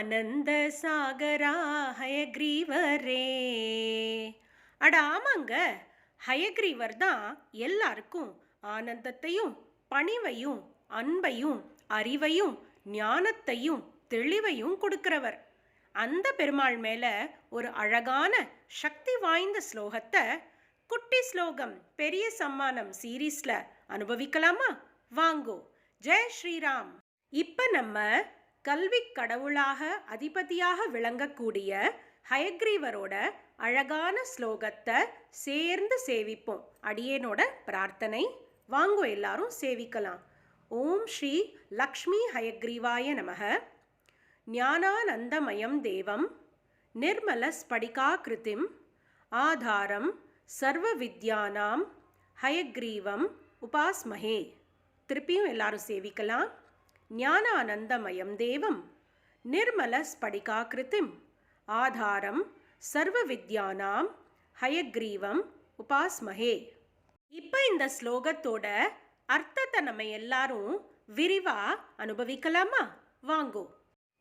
ஆனந்த சாகரா ஹயக்ரீவரே. அட ஆமாங்க ஹயக்ரீவர் தான் எல்லாருக்கும் ஆனந்தத்தையும் பணிவையும் அன்பையும் அறிவையும் ஞானத்தையும் தெளிவையும் கொடுக்கிறவர். அந்த பெருமாள் மேலே ஒரு அழகான சக்தி வாய்ந்த ஸ்லோகத்தை குட்டி ஸ்லோகம் பெரிய சம்மானம் சீரீஸில் அனுபவிக்கலாமா? வாங்கோ. ஜெய் ஸ்ரீராம். இப்போ நம்ம கல்வி கடவுளாக அதிபதியாக விளங்கக்கூடிய ஹயக்ரீவரோட அழகான ஸ்லோகத்தை சேர்ந்து சேவிப்போம். அடியேனோட பிரார்த்தனை. வாங்கோ எல்லாரும் சேவிக்கலாம். ஓம் ஸ்ரீ லக்ஷ்மி ஹயக்ரீவாய நமக. ஞானானந்தமயம் தேவம். நிர்மலஸ்படிகாகிருதிம் ஆதாரம் சர்வ வித்யானாம் ஹயக்ரீவம். உபாஸ்மஹே. திருப்பியும் எல்லாரும் சேவிக்கலாம். ஞானானந்தமயம் தேவம். நிர்மலஸ்படிகாகிருதிம் ஆதாரம் சர்வ வித்யானாம் ஹயக்ரீவம் உபாஸ்மஹே. இப்போ இந்த ஸ்லோகத்தோட அர்த்தத்தை நம்ம எல்லாரும் விரிவா அனுபவிக்கலாமா? வாங்கோ.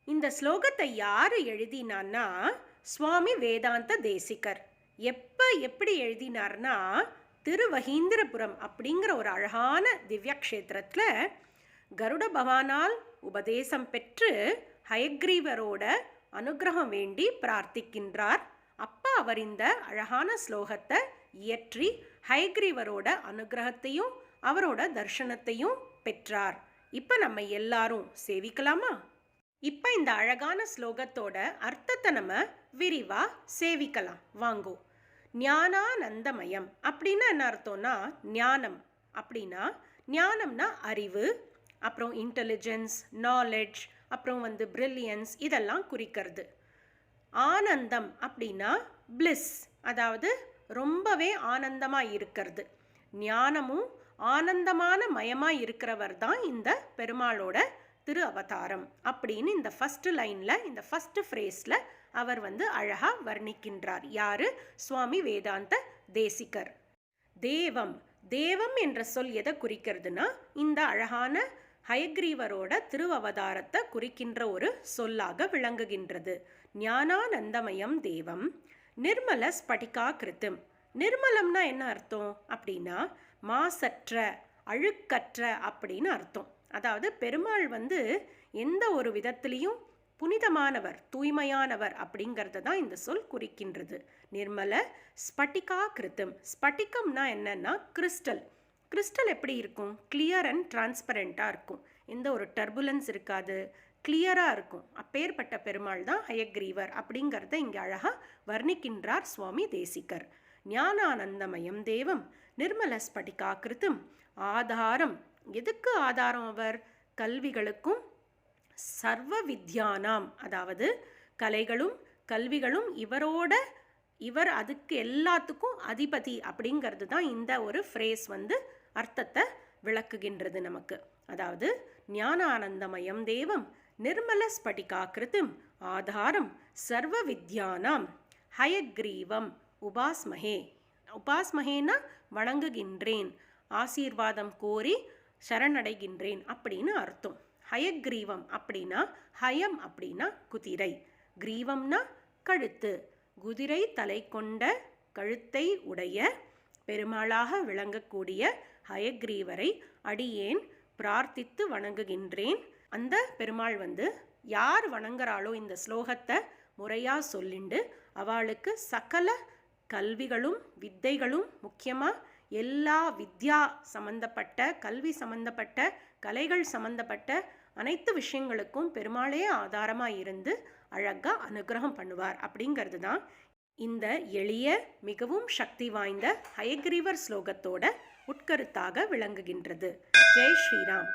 இந்த ஸ்லோகத்தை யார் எழுதினான்னா சுவாமி வேதாந்த தேசிகர். எப்போ எப்படி எழுதினார்னா திருவகீந்திரபுரம் அப்படிங்கிற ஒரு அழகான திவ்யக்ஷேத்திரத்தில் கருட பவானால் உபதேசம் பெற்று ஹயக்ரீவரோட அனுகிரகம் வேண்டி பிரார்த்திக்கின்றார். அப்பா அவர் இந்த அழகான ஸ்லோகத்தை இயற்றி ஹயக்ரீவரோட அனுகிரகத்தையும் அவரோட தர்ஷனத்தையும் பெற்றார். இப்போ நம்ம எல்லாரும் சேவிக்கலாமா? இப்போ இந்த அழகான ஸ்லோகத்தோட அர்த்தத்தை நம்ம விரிவா சேவிக்கலாம். வாங்கோ. ஞானானந்தமயம் அப்படின்னா என்ன அர்த்தம்னா ஞானம். அப்படின்னா ஞானம்னா அறிவு. அப்புறம் இன்டெலிஜென்ஸ் நாலெட்ஜ் அப்புறம் வந்து பிரில்லியன்ஸ் இதெல்லாம் குறிக்கிறது. ஆனந்தம் அப்படின்னா பிளிஸ் அதாவது ரொம்பவே ஆனந்தமாக இருக்கிறது. ஞானமும் ஆனந்தமான மயமாக இருக்கிறவர் தான் இந்த பெருமாளோட திரு அவதாரம் அப்படின்னு இந்த ஃபஸ்ட்டு லைனில் இந்த ஃபஸ்ட்டு ஃப்ரேஸில் அவர் வந்து அழகாக வர்ணிக்கின்றார். யாரு? சுவாமி வேதாந்த தேசிகர். தேவம். தேவம் என்ற சொல் எதை குறிக்கிறதுனா இந்த அழகான ஹயக்ரீவரோட திருவவதாரத்தை குறிக்கின்ற ஒரு சொல்லாக விளங்குகின்றது. ஞானானந்தமயம் தேவம் நிர்மல ஸ்படிகா கிருத்தும் நிர்மலம்னா என்ன அர்த்தம்? அப்படின்னா மாசற்ற அழுக்கற்ற அப்படின்னு அர்த்தம். அதாவது பெருமாள் வந்து எந்த ஒரு விதத்திலையும் புனிதமானவர் தூய்மையானவர் அப்படிங்கிறத தான் இந்த சொல் குறிக்கின்றது. நிர்மல ஸ்பட்டிகா கிருத்தம் ஸ்பட்டிகம்னா என்னன்னா கிறிஸ்டல். கிறிஸ்டல் எப்படி இருக்கும்? கிளியர் அண்ட் டிரான்ஸ்பரண்ட்டாக இருக்கும். எந்த ஒரு டர்புலன்ஸ் இருக்காது. கிளியராக இருக்கும். அப்பேற்பட்ட பெருமாள் தான் ஹயக்ரீவர் அப்படிங்கிறத இங்கே அழகாக வர்ணிக்கின்றார் சுவாமி தேசிகர். ஞானானந்தமயம் தேவம் நிர்மல ஸ்படிகாக்கிருத்தும் ஆதாரம். எதுக்கு ஆதாரம் அவர்? கல்விகளுக்கும் சர்வ வித்யானாம். அதாவது கலைகளும் கல்விகளும் இவரோட இவர் அதுக்கு எல்லாத்துக்கும் அதிபதி அப்படிங்கிறது தான் இந்த ஒரு ஃப்ரேஸ் வந்து அர்த்தத்தை விளக்குகின்றது நமக்கு. அதாவது ஞானானந்தமயம் தேவம் நிர்மல ஸ்படிகாக்கிருத்தும் ஆதாரம் சர்வ வித்யானாம் ஹயக்ரீவம் உபாஸ்மஹே. உபாஸ்மஹேனா வணங்குகின்றேன் ஆசீர்வாதம் கோரி சரணடைகின்றேன் அப்படின்னு அர்த்தம். ஹயக்ரீவம் அப்படின்னா ஹயம் அப்படின்னா குதிரை. கிரீவம்னா கழுத்து. குதிரை தலை கொண்ட கழுத்தை உடைய பெருமாளாக விளங்கக்கூடிய ஹயக்ரீவரை அடியேன் பிரார்த்தித்து வணங்குகின்றேன். அந்த பெருமாள் வந்து யார் வணங்குறாளோ இந்த ஸ்லோகத்தை முறையாக சொல்லிண்டு அவளுக்கு சகல கல்விகளும் வித்தைகளும் முக்கியமாக எல்லா வித்யா சம்பந்தப்பட்ட கல்வி சம்பந்தப்பட்ட கலைகள் சம்பந்தப்பட்ட அனைத்து விஷயங்களுக்கும் பெருமாளே ஆதாரமாக இருந்து அழகாக அனுகிரகம் பண்ணுவார். அப்படிங்கிறது தான் இந்த எளிய மிகவும் சக்தி வாய்ந்த ஹயக்ரீவர் ஸ்லோகத்தோட உட்கருத்தாக விளங்குகின்றது. ஜெய் ஸ்ரீராம்.